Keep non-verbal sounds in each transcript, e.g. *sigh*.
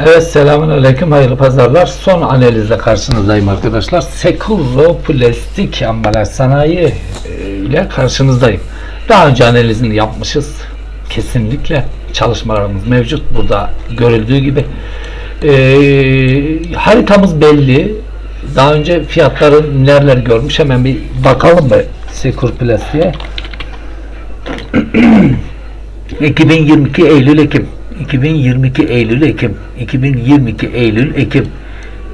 Evet selamun aleyküm hayırlı pazarlar. Son analizle karşınızdayım arkadaşlar. Sekullo plastik ambalaj sanayi e, ile karşınızdayım. Daha önce analizini yapmışız. Kesinlikle çalışmalarımız mevcut. Burada görüldüğü gibi. E, haritamız belli. Daha önce fiyatları nereler görmüş hemen bir bakalım mı Sekur Plastik'e. 2022 Eylül Ekim 2022 Eylül Ekim. 2022 Eylül Ekim.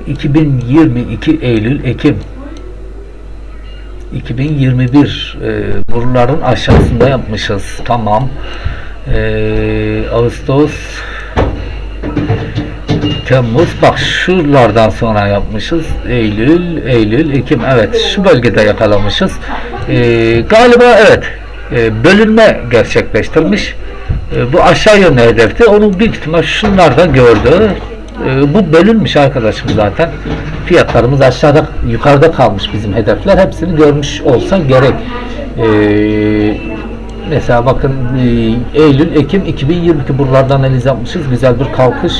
2022 Eylül Ekim. 2021 e, buraların aşağısında yapmışız. Tamam. E, Ağustos Temmuz bak şuralardan sonra yapmışız. Eylül Eylül Ekim. Evet şu bölgede yakalamışız. E, galiba evet e, bölünme gerçekleştirmiş e, bu aşağı yönlü hedefti onu büyük ihtimal şunlarda gördü. E, bu bölünmüş arkadaşım zaten. Fiyatlarımız aşağıda yukarıda kalmış bizim hedefler. Hepsini görmüş olsa gerek. E, mesela bakın e, Eylül Ekim 2022 buralardan analiz yapmışız. Güzel bir kalkış.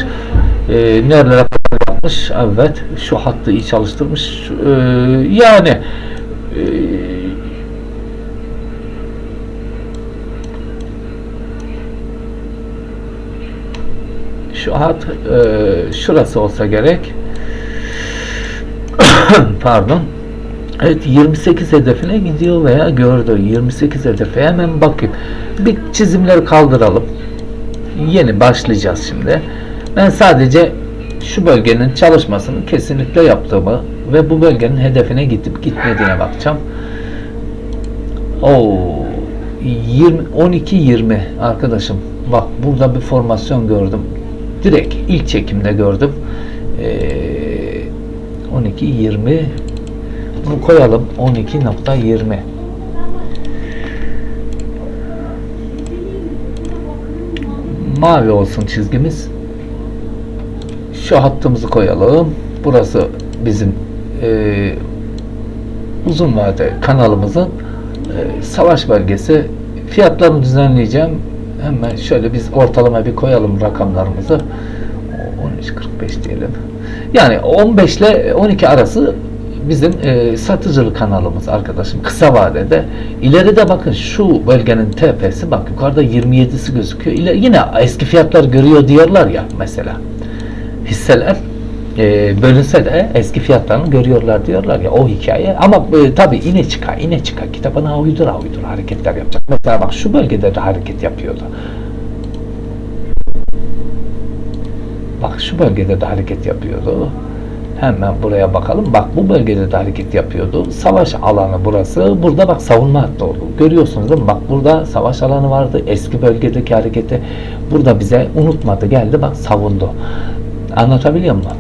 E, nerelere yapmış. Evet şu hattı iyi çalıştırmış. Yani e, şu hat e, şurası olsa gerek *coughs* pardon Evet 28 hedefine gidiyor veya gördü. 28 hedefe hemen bakayım. Bir çizimleri kaldıralım. Yeni başlayacağız şimdi. Ben sadece şu bölgenin çalışmasını kesinlikle yaptığımı ve bu bölgenin hedefine gidip gitmediğine bakacağım. Oo 20 12 20 arkadaşım. Bak burada bir formasyon gördüm. Direkt ilk çekimde gördüm. Ee, 12 20 bunu koyalım. 12.20 mavi olsun çizgimiz. Şu hattımızı koyalım. Burası bizim e, uzun vade kanalımızın e, savaş bölgesi. Fiyatlarını düzenleyeceğim hemen şöyle biz ortalama bir koyalım rakamlarımızı 13.45 diyelim yani 15 ile 12 arası bizim e, satıcılık kanalımız arkadaşım kısa vadede. İleride bakın şu bölgenin tepesi bak yukarıda 27'si gözüküyor. İle, yine eski fiyatlar görüyor diyorlar ya mesela. Hisseler e, bölünse de eski fiyatlarını görüyorlar diyorlar ya o hikaye. Ama e, tabi ine çıka ine çıka kitabına uydura uydura hareketler yapacak. Mesela bak şu bölgede de hareket yapıyordu. Bak şu bölgede de hareket yapıyordu. Hemen buraya bakalım. Bak bu bölgede de hareket yapıyordu. Savaş alanı burası. Burada bak savunma hattı oldu. Görüyorsunuz değil mi? Bak burada savaş alanı vardı. Eski bölgedeki hareketi burada bize unutmadı. Geldi bak savundu. Anlatabiliyor muyum?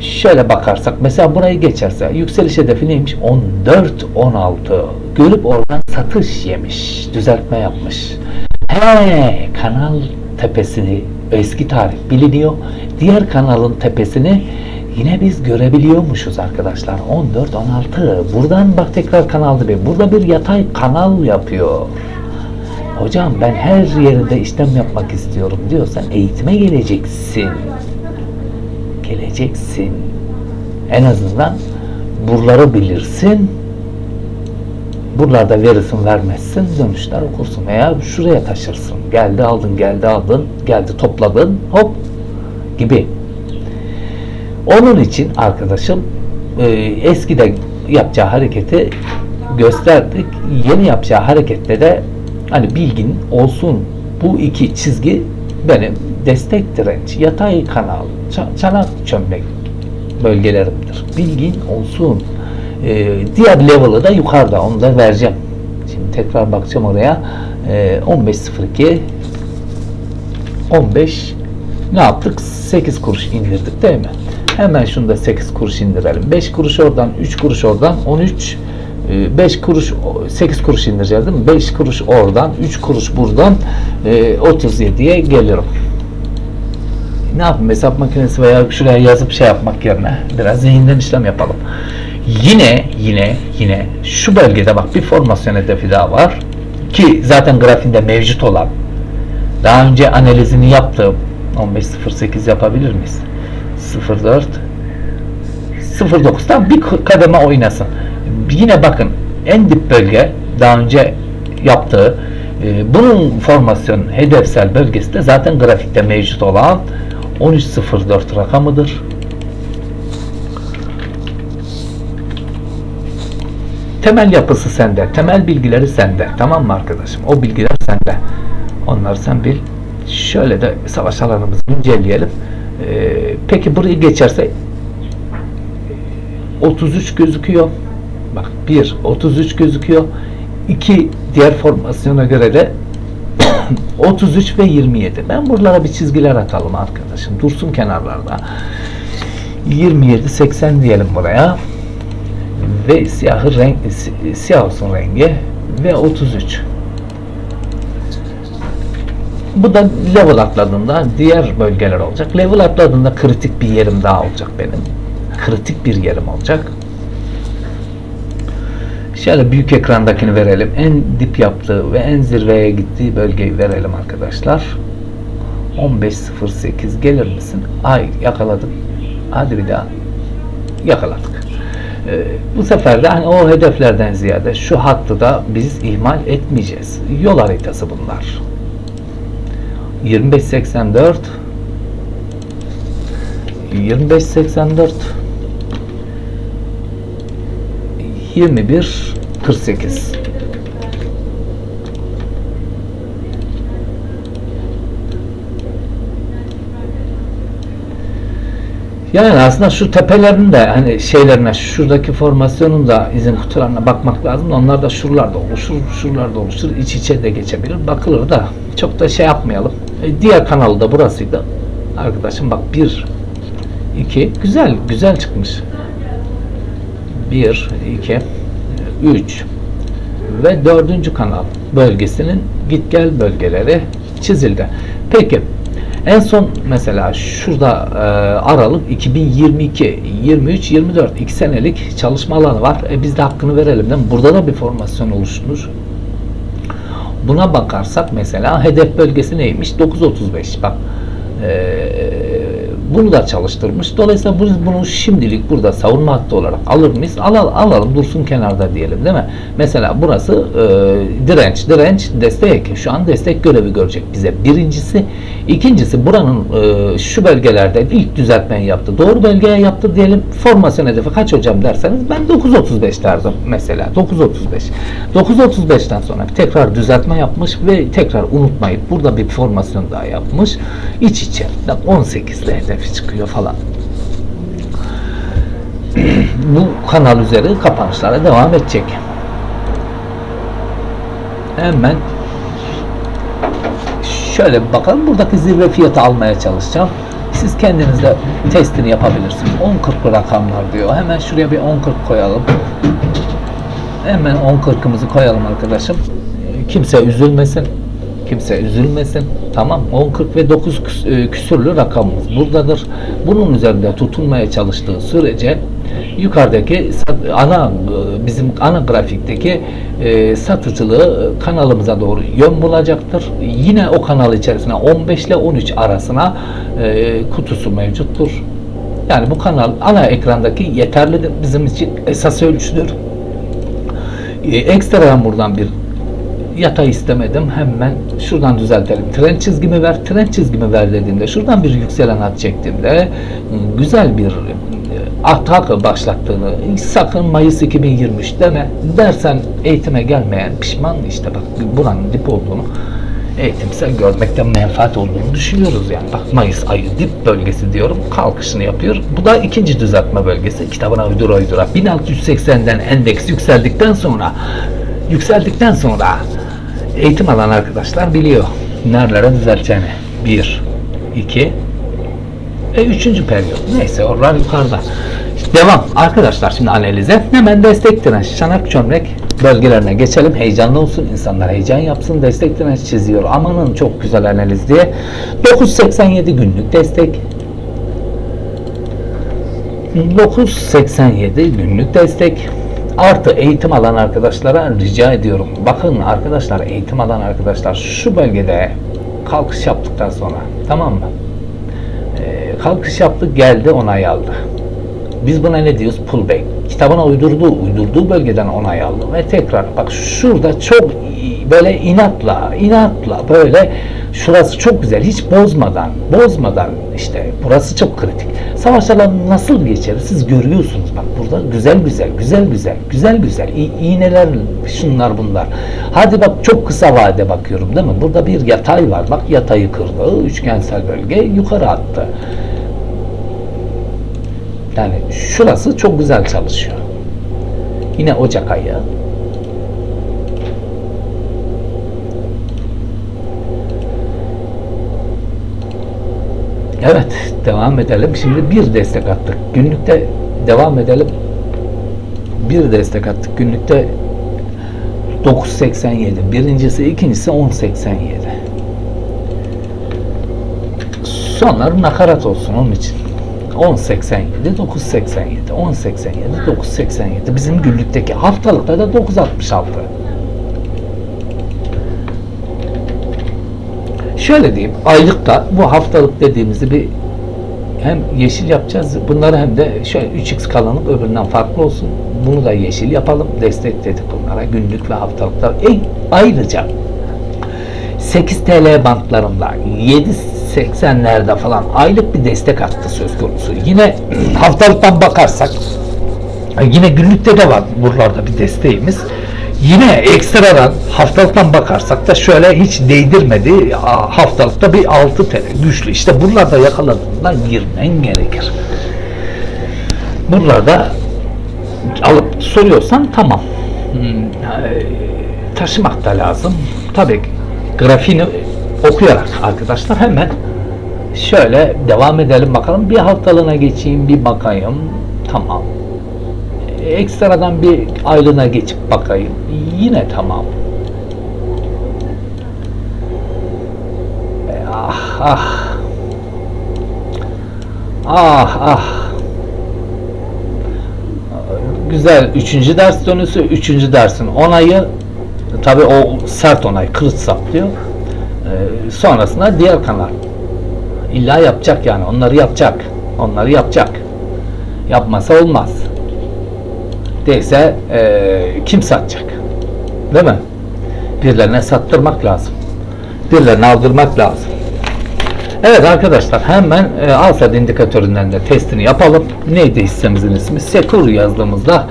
Şöyle bakarsak mesela burayı geçerse yükseliş hedefi neymiş? 14-16. Görüp oradan satış yemiş. Düzeltme yapmış. He kanal tepesini eski tarih biliniyor. Diğer kanalın tepesini yine biz görebiliyormuşuz arkadaşlar. 14-16. Buradan bak tekrar kanal dibi. Burada bir yatay kanal yapıyor. Hocam ben her yerinde işlem yapmak istiyorum diyorsan eğitime geleceksin. Geleceksin. En azından buraları bilirsin. Buralarda verirsin vermezsin dönüşler okursun veya şuraya taşırsın. Geldi aldın geldi aldın geldi topladın hop gibi. Onun için arkadaşım e, eskide yapacağı hareketi gösterdik. Yeni yapacağı harekette de hani bilgin olsun bu iki çizgi benim destek direnç, yatay kanal, çanak çömlek bölgelerimdir. Bilgin olsun. E, diğer level'ı da yukarıda onu da vereceğim. Şimdi tekrar bakacağım oraya. E, 15.02 15 ne yaptık? 8 kuruş indirdik değil mi? Hemen şunu da 8 kuruş indirelim. 5 kuruş oradan, 3 kuruş oradan, 13 5 kuruş 8 kuruş indireceğiz değil mi? 5 kuruş oradan, 3 kuruş buradan e, 37'ye geliyorum. Ne yapayım hesap makinesi veya şuraya yazıp şey yapmak yerine biraz zihinden işlem yapalım. Yine yine yine şu bölgede bak bir formasyon hedefi daha var ki zaten grafiğinde mevcut olan daha önce analizini yaptığım 15.08 yapabilir miyiz? 04 09'dan bir kademe oynasın. Yine bakın en dip bölge daha önce yaptığı e, bunun formasyon hedefsel bölgesi de zaten grafikte mevcut olan 13.04 rakamıdır. Temel yapısı sende, temel bilgileri sende. Tamam mı arkadaşım? O bilgiler sende. Onları sen bil. Şöyle de savaş alanımızı güncelleyelim. Ee, peki burayı geçerse 33 gözüküyor. Bak 1 33 gözüküyor. 2 diğer formasyona göre de 33 ve 27. Ben buralara bir çizgiler atalım arkadaşım. Dursun kenarlarda. 27 80 diyelim buraya. Ve siyahı renk si- siyah olsun rengi ve 33. Bu da level atladığında diğer bölgeler olacak. Level atladığında kritik bir yerim daha olacak benim. Kritik bir yerim olacak. Şöyle büyük ekrandakini verelim. En dip yaptığı ve en zirveye gittiği bölgeyi verelim arkadaşlar. 15.08 gelir misin? Ay yakaladık. Hadi bir daha. Yakaladık. Ee, bu sefer de hani o hedeflerden ziyade şu hattı da biz ihmal etmeyeceğiz. Yol haritası bunlar. 2584 2584 21 48 Yani aslında şu tepelerin de hani şeylerine şuradaki formasyonun da izin kutularına bakmak lazım. Onlar da şuralarda oluşur, şuralarda oluşur. iç içe de geçebilir. Bakılır da çok da şey yapmayalım. E, diğer kanalı da burasıydı. Arkadaşım bak 1 2 güzel güzel çıkmış. 1 2 3 ve dördüncü kanal bölgesinin git gel bölgeleri çizildi. Peki en son mesela şurada e, Aralık 2022, 23, 24 2 senelik çalışma alanı var. E, biz de hakkını verelim değil? Burada da bir formasyon oluşmuş. Buna bakarsak mesela hedef bölgesi neymiş? 935. Bak e, bunu da çalıştırmış. Dolayısıyla biz bunu şimdilik burada savunma hattı olarak alır mıyız? Alalım, alalım dursun kenarda diyelim değil mi? Mesela burası e, direnç, direnç, destek. Şu an destek görevi görecek bize. Birincisi. ikincisi buranın e, şu bölgelerde ilk düzeltmeyi yaptı. Doğru bölgeye yaptı diyelim. Formasyon hedefi kaç hocam derseniz ben 9.35 derdim mesela. 9.35. 9.35'ten sonra tekrar düzeltme yapmış ve tekrar unutmayıp burada bir formasyon daha yapmış. İç içe 18 ile hedefi çıkıyor falan. *clears throat* Bu kanal üzeri kapanışlara devam edecek. Hemen şöyle bir bakalım. Buradaki zirve fiyatı almaya çalışacağım. Siz kendiniz de testini yapabilirsiniz. 10.40 rakamlar diyor. Hemen şuraya bir 10.40 koyalım. Hemen 10.40'ımızı koyalım arkadaşım. Kimse üzülmesin. Kimse üzülmesin. Tamam 10.40 ve 9 küs- e, küsürlü rakamımız buradadır. Bunun üzerinde tutunmaya çalıştığı sürece yukarıdaki ana e, bizim ana grafikteki e, satıcılığı kanalımıza doğru yön bulacaktır. Yine o kanal içerisine 15 ile 13 arasına e, kutusu mevcuttur. Yani bu kanal ana ekrandaki yeterlidir bizim için esas ölçüdür. E, ekstradan buradan bir yatay istemedim. Hemen şuradan düzeltelim. Tren çizgimi ver, tren çizgimi ver dediğimde şuradan bir yükselen hat çektiğimde e, güzel bir e, atak başlattığını sakın Mayıs 2023 deme dersen eğitime gelmeyen pişman işte bak buranın dip olduğunu eğitimsel görmekten menfaat olduğunu düşünüyoruz yani. Bak Mayıs ayı dip bölgesi diyorum kalkışını yapıyor. Bu da ikinci düzeltme bölgesi. Kitabına uydura uydura. 1680'den endeks yükseldikten sonra yükseldikten sonra eğitim alan arkadaşlar biliyor nerelere düzelteceğini. Bir, iki, e, üçüncü periyot. Neyse oralar yukarıda. Devam arkadaşlar şimdi analize. Hemen destek direnç, çanak çömlek bölgelerine geçelim. Heyecanlı olsun. insanlar heyecan yapsın. Destek direnç çiziyor. Amanın çok güzel analiz diye. 987 günlük destek. 987 günlük destek. Artı eğitim alan arkadaşlara rica ediyorum. Bakın arkadaşlar eğitim alan arkadaşlar şu bölgede kalkış yaptıktan sonra tamam mı? kalkış yaptı, geldi, onay aldı. Biz buna ne diyoruz? Pullback. Kitabına uydurduğu, uydurduğu bölgeden onay aldı ve tekrar bak şurada çok böyle inatla, inatla böyle şurası çok güzel, hiç bozmadan, bozmadan işte burası çok kritik. Savaş alanı nasıl geçer? Siz görüyorsunuz bak burada güzel güzel, güzel güzel, güzel güzel, iğneler, şunlar bunlar. Hadi bak çok kısa vade bakıyorum değil mi? Burada bir yatay var. Bak yatayı kırdı, üçgensel bölge yukarı attı. Yani şurası çok güzel çalışıyor. Yine Ocak ayı. Evet, devam edelim. Şimdi bir destek attık. Günlükte devam edelim. Bir destek attık. Günlükte 9.87. Birincisi, ikincisi 10.87. Sonları nakarat olsun onun için. 10.87, 9.87, 10.87, 9.87. Bizim günlükteki haftalıkta da 9.66. Şöyle diyeyim, aylıkta bu haftalık dediğimizi bir hem yeşil yapacağız, bunları hem de şöyle 3x kalanıp öbüründen farklı olsun. Bunu da yeşil yapalım, destek dedik bunlara günlük ve haftalıklar. E, ayrıca 8 TL bantlarında 7.80'lerde falan aylık bir destek attı söz konusu. Yine haftalıktan bakarsak yine günlükte de var buralarda bir desteğimiz. Yine ekstradan haftalıktan bakarsak da şöyle hiç değdirmedi. Haftalıkta bir 6 TL güçlü. İşte buralarda yakaladığında girmen gerekir. Buralarda alıp soruyorsan tamam. Hmm, e, taşımak da lazım. Tabii grafiğini okuyarak arkadaşlar hemen şöyle devam edelim bakalım. Bir haftalığına geçeyim bir bakayım. Tamam. Ekstradan bir aylığına geçip bakayım. Yine tamam. Ah ah. Ah ah. Güzel. Üçüncü ders dönüsü. Üçüncü dersin onayı. Tabi o sert onay. Kılıç saplıyor. Ee, sonrasında diğer kanal. İlla yapacak yani. Onları yapacak. Onları yapacak. Yapmasa olmaz. Değilse e, kim satacak? Değil mi? Birilerine sattırmak lazım. Birilerine aldırmak lazım. Evet arkadaşlar hemen e, Alsat indikatöründen de testini yapalım. Neydi hissemizin ismi? Sekur yazdığımızda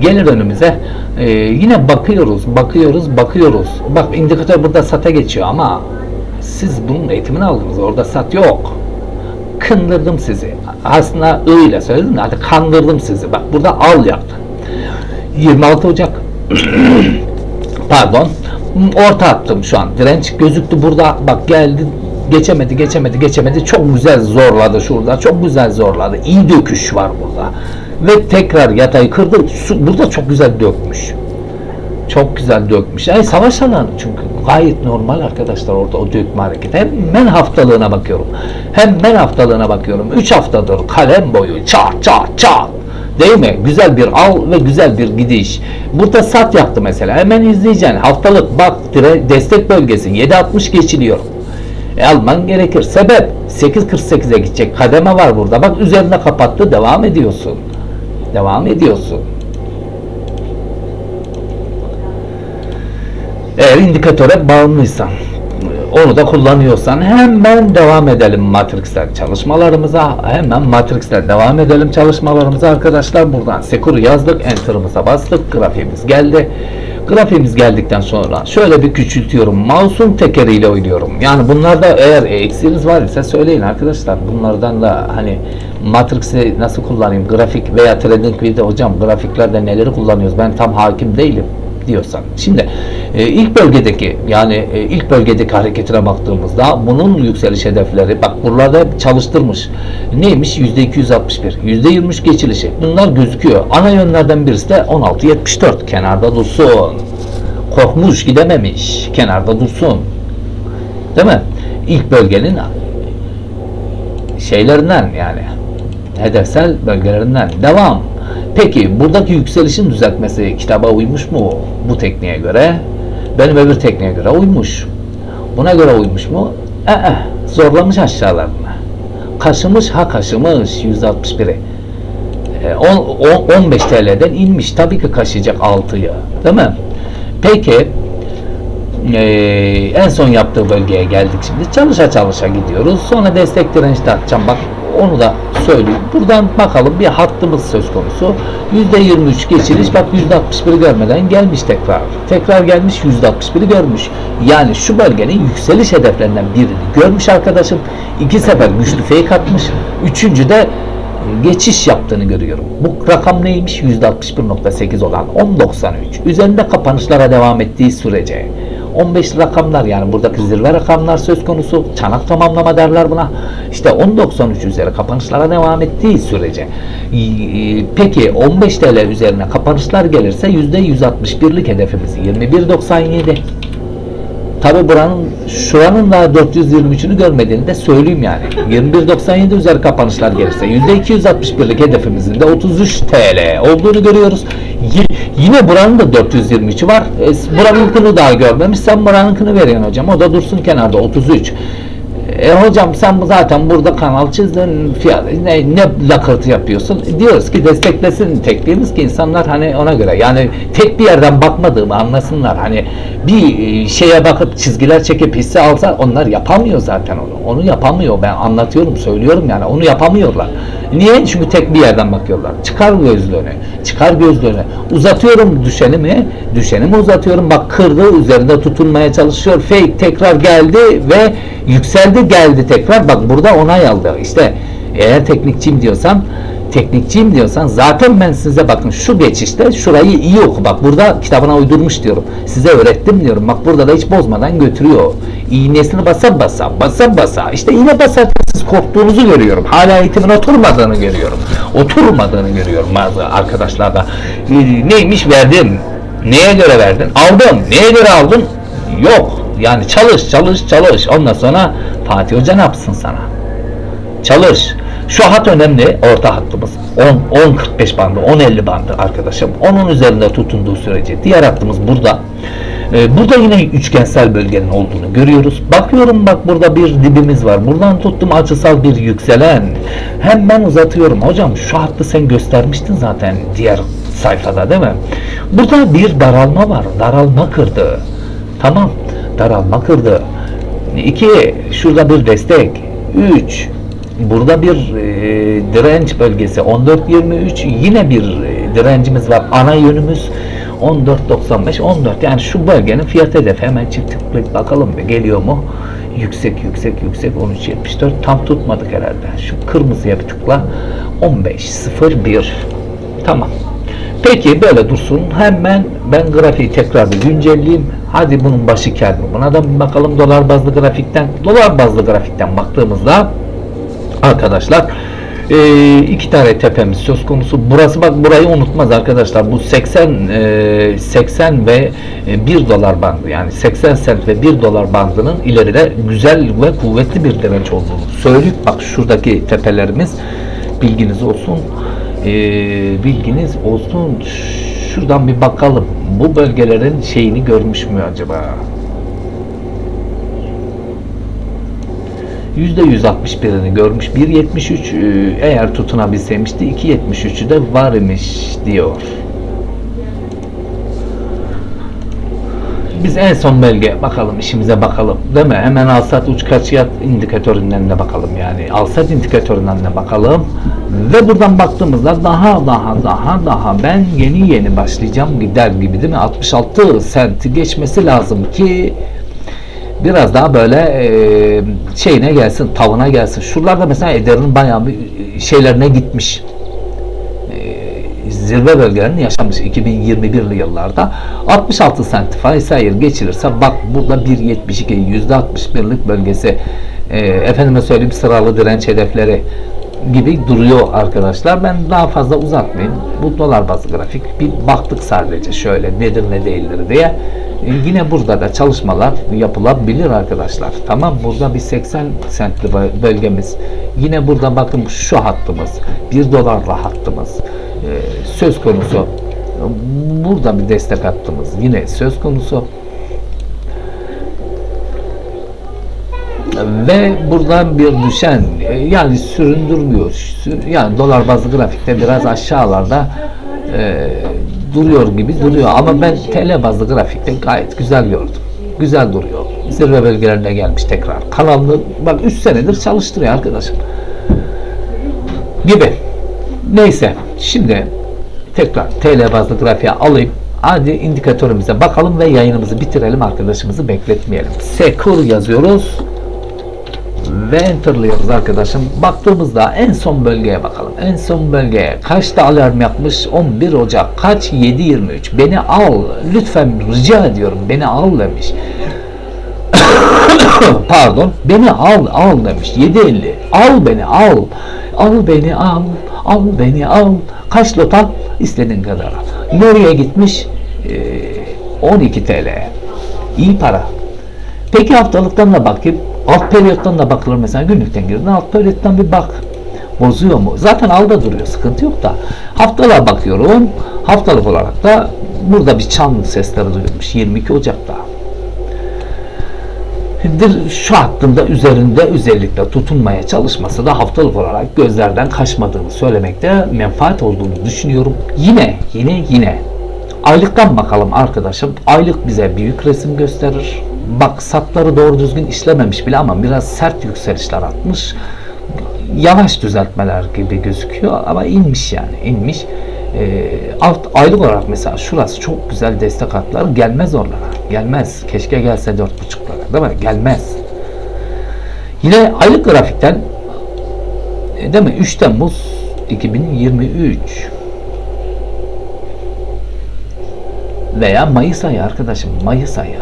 gelir önümüze. E, yine bakıyoruz, bakıyoruz, bakıyoruz. Bak indikatör burada sata geçiyor ama siz bunun eğitimini aldınız. Orada sat yok. Kındırdım sizi. Aslında I söyledim de hadi kandırdım sizi. Bak burada al yaptı. 26 Ocak *clears throat* pardon orta attım şu an. Direnç gözüktü burada. Bak geldi geçemedi geçemedi geçemedi çok güzel zorladı şurada çok güzel zorladı iyi döküş var burada ve tekrar yatayı kırdı burada çok güzel dökmüş çok güzel dökmüş yani savaş alanı çünkü gayet normal arkadaşlar orada o dökme hareketi hemen haftalığına bakıyorum hemen haftalığına bakıyorum 3 haftadır kalem boyu çat çat çat Değil mi? Güzel bir al ve güzel bir gidiş. Burada sat yaptı mesela. Hemen izleyeceksin. Haftalık bak dire, destek bölgesi 7.60 geçiliyor. E, alman gerekir. Sebep 8.48'e gidecek. Kademe var burada. Bak üzerine kapattı. Devam ediyorsun. Devam ediyorsun. Eğer indikatöre bağımlıysan onu da kullanıyorsan hemen devam edelim Matrix'ten çalışmalarımıza. Hemen Matrix'ten devam edelim çalışmalarımıza arkadaşlar. Buradan Sekur'u yazdık. Enter'ımıza bastık. Grafiğimiz geldi. Grafiğimiz geldikten sonra şöyle bir küçültüyorum. Mouse'un tekeriyle oynuyorum. Yani bunlarda eğer eksiğiniz var ise söyleyin arkadaşlar. Bunlardan da hani Matrix'i nasıl kullanayım? Grafik veya TradingView'de hocam grafiklerde neleri kullanıyoruz? Ben tam hakim değilim diyorsan. Şimdi e, ilk bölgedeki yani e, ilk bölgedeki hareketine baktığımızda bunun yükseliş hedefleri bak buralarda çalıştırmış. Neymiş? %261. %23 geçilişi. Bunlar gözüküyor. Ana yönlerden birisi de 16.74. Kenarda dursun. Korkmuş gidememiş. Kenarda dursun. Değil mi? İlk bölgenin şeylerinden yani hedefsel bölgelerinden devam. Peki buradaki yükselişin düzeltmesi kitaba uymuş mu bu tekniğe göre? Benim öbür tekniğe göre uymuş. Buna göre uymuş mu? Ee, zorlamış aşağılarına. kaşımış ha kaşımış 161'i. E, on- on- 15 TL'den inmiş. Tabii ki kaşıyacak 6'yı. Değil mi? Peki e, en son yaptığı bölgeye geldik şimdi. Çalışa çalışa gidiyoruz. Sonra destek direnç de atacağım. Bak onu da söyleyeyim. Buradan bakalım bir hattımız söz konusu. %23 geçiliş bak %61'i görmeden gelmiş tekrar. Tekrar gelmiş %61'i görmüş. Yani şu bölgenin yükseliş hedeflerinden birini görmüş arkadaşım. İki sefer güçlü fake atmış. Üçüncü de geçiş yaptığını görüyorum. Bu rakam neymiş? %61.8 olan 10.93. Üzerinde kapanışlara devam ettiği sürece 15 rakamlar yani buradaki zirve rakamlar söz konusu. Çanak tamamlama derler buna. İşte 10.93 üzeri kapanışlara devam ettiği sürece. Ee, Peki 15 TL üzerine kapanışlar gelirse %161'lik hedefimiz 21.97. Tabi buranın şuranın da 423'ünü görmediğini de söyleyeyim yani. 21.97 üzeri kapanışlar gelirse %261'lik hedefimizin de 33 TL olduğunu görüyoruz. Yine buranın da 423'ü var. E, buranınkini daha görmemiş. Sen buranınkini veriyorsun hocam. O da dursun kenarda 33. E hocam sen bu zaten burada kanal çizdin fiyat ne, ne lakırtı yapıyorsun? Diyoruz ki desteklesin tekliğimiz ki insanlar hani ona göre yani tek bir yerden bakmadığımı anlasınlar. Hani bir e, şeye bakıp çizgiler çekip hisse alsa onlar yapamıyor zaten onu. Onu yapamıyor. Ben anlatıyorum söylüyorum yani onu yapamıyorlar. Niye? Çünkü tek bir yerden bakıyorlar. Çıkar gözlüğünü çıkar gözlüğünü uzatıyorum düşeni mi düşeni mi uzatıyorum. Bak kırdı üzerinde tutunmaya çalışıyor. Fake tekrar geldi ve yükseldi geldi tekrar. Bak burada onay aldı. İşte eğer teknikçiyim diyorsan teknikçiyim diyorsan zaten ben size bakın şu geçişte şurayı iyi oku. Bak burada kitabına uydurmuş diyorum. Size öğrettim diyorum. Bak burada da hiç bozmadan götürüyor. İğnesini basa basa basa basa. İşte iğne basarken siz korktuğunuzu görüyorum. Hala eğitimin oturmadığını görüyorum. Oturmadığını görüyorum bazı arkadaşlarda. Ee, neymiş verdim neye göre verdin? Aldım neye göre aldın? Yok yani çalış çalış çalış ondan sonra Fatih Hoca ne yapsın sana çalış. Şu hat önemli. Orta hattımız. 10 10 45 bandı, 10 50 bandı arkadaşım. Onun üzerinde tutunduğu sürece diğer hattımız burada. Ee, burada yine üçgensel bölgenin olduğunu görüyoruz. Bakıyorum bak burada bir dibimiz var. Buradan tuttum açısal bir yükselen. Hemen uzatıyorum. Hocam şu hattı sen göstermiştin zaten diğer sayfada değil mi? Burada bir daralma var. Daralma kırdı. Tamam. Daralma kırdı. 2. Şurada bir destek. 3. Burada bir e, direnç bölgesi 14.23 yine bir e, direncimiz var. Ana yönümüz 14.95 14 yani şu bölgenin fiyat hedefi hemen çift tıklayıp bakalım bir geliyor mu? Yüksek yüksek yüksek 13.74 tam tutmadık herhalde. Şu kırmızıya bir tıkla 15.01 tamam. Peki böyle dursun. Hemen ben grafiği tekrar bir güncelleyeyim. Hadi bunun başı kâr mı? Buna da bir bakalım dolar bazlı grafikten. Dolar bazlı grafikten baktığımızda arkadaşlar e, iki tane tepemiz söz konusu. Burası bak burayı unutmaz arkadaşlar. Bu 80 e, 80 ve e, 1 dolar bandı yani 80 sent ve 1 dolar bandının ileride güzel ve kuvvetli bir direnç olduğunu söyleyip bak şuradaki tepelerimiz bilginiz olsun. E, bilginiz olsun. Şuradan bir bakalım. Bu bölgelerin şeyini görmüş mü acaba? %161'ini görmüş. 1.73 e, eğer tutunabilseymişti 2.73'ü de var imiş diyor. Biz en son bölge bakalım işimize bakalım değil mi? Hemen alsat uç kaçıyat indikatöründen de bakalım yani. Alsat indikatöründen de bakalım. Ve buradan baktığımızda daha daha daha daha ben yeni yeni başlayacağım gider gibi değil mi? 66 senti geçmesi lazım ki biraz daha böyle e, şeyine gelsin, tavına gelsin. Şuralarda mesela Eder'in bayağı bir şeylerine gitmiş. Zirve bölgelerini yaşamış 2021'li yıllarda. 66 sent vesaire geçilirse bak burada 1.72 %61'lik bölgesi e, efendime söyleyeyim sıralı direnç hedefleri gibi duruyor arkadaşlar. Ben daha fazla uzatmayayım. Bu dolar bazlı grafik bir baktık sadece şöyle nedir ne değildir diye. E, yine burada da çalışmalar yapılabilir arkadaşlar. Tamam burada bir 80 sentli bö- bölgemiz. Yine burada bakın şu hattımız. 1 dolarla hattımız. E, söz konusu. Burada bir destek hattımız. Yine söz konusu. ve buradan bir düşen e, yani süründürmüyor. Sü- Yani dolar bazlı grafikte biraz aşağılarda e, duruyor gibi duruyor ama ben TL bazlı grafikte gayet güzel gördüm. Güzel duruyor. Zirve bölgelerine gelmiş tekrar. Kanalını bak 3 senedir çalıştırıyor arkadaşım. Gibi. Neyse. Şimdi tekrar TL bazlı grafiğe alayım. Hadi indikatörümüze bakalım ve yayınımızı bitirelim. Arkadaşımızı bekletmeyelim. Sekur yazıyoruz ve enterlıyoruz arkadaşım. Baktığımızda en son bölgeye bakalım. En son bölgeye kaçta alarm yapmış? 11 Ocak. Kaç? 7.23. Beni al. Lütfen rica ediyorum. Beni al demiş. *coughs* Pardon. Beni al. Al demiş. 7.50. Al beni al. Al beni al. Al beni al. Kaç lot al? İstediğin kadar al. Nereye gitmiş? Ee, 12 TL. İyi para. Peki haftalıktan da bakayım. Alt periyottan da bakılır mesela günlükten girdin alt periyottan bir bak. Bozuyor mu? Zaten alda duruyor. Sıkıntı yok da. Haftalığa bakıyorum. Haftalık olarak da burada bir çan sesleri duyulmuş. 22 Ocak'ta. Şu hattında üzerinde özellikle tutunmaya çalışması da haftalık olarak gözlerden kaçmadığını söylemekte menfaat olduğunu düşünüyorum. Yine yine yine aylıktan bakalım arkadaşım. Aylık bize büyük resim gösterir. Bak satları doğru düzgün işlememiş bile ama biraz sert yükselişler atmış. Yavaş düzeltmeler gibi gözüküyor ama inmiş yani inmiş. Ee, alt, aylık olarak mesela şurası çok güzel destek hatları gelmez oralara. Gelmez. Keşke gelse dört buçuklara değil mi? Gelmez. Yine aylık grafikten e, değil mi? 3 Temmuz 2023 veya Mayıs ayı arkadaşım Mayıs ayı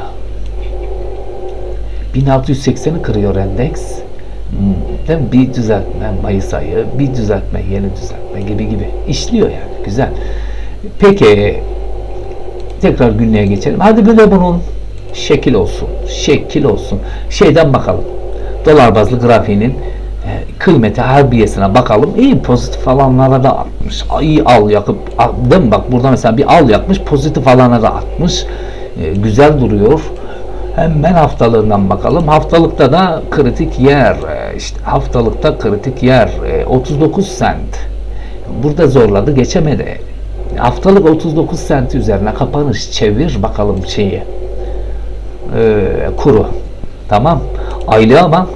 1680'i kırıyor endeks Hmm, değil mi? bir düzeltme Mayıs ayı bir düzeltme yeni düzeltme gibi gibi işliyor yani güzel peki tekrar günlüğe geçelim hadi bir de bunun şekil olsun şekil olsun şeyden bakalım dolar bazlı grafiğinin e, kıymeti harbiyesine bakalım. İyi pozitif alanlara da atmış. İyi al yakıp değil mi? Bak burada mesela bir al yakmış pozitif alana da atmış. E, güzel duruyor. Hemen haftalığından bakalım. Haftalıkta da kritik yer. e, işte haftalıkta kritik yer. e, 39 sent. Burada zorladı geçemedi. Haftalık 39 sent üzerine kapanış çevir bakalım şeyi. E, kuru. Tamam. Aylığa bak.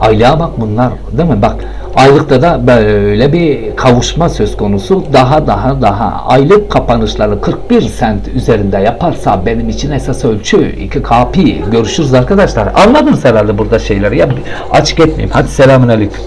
Aylığa bak bunlar değil mi? Bak aylıkta da böyle bir kavuşma söz konusu. Daha daha daha aylık kapanışları 41 sent üzerinde yaparsa benim için esas ölçü 2 KP. Görüşürüz arkadaşlar. Anladınız herhalde burada şeyleri. Ya açık etmeyeyim. Hadi selamünaleyküm.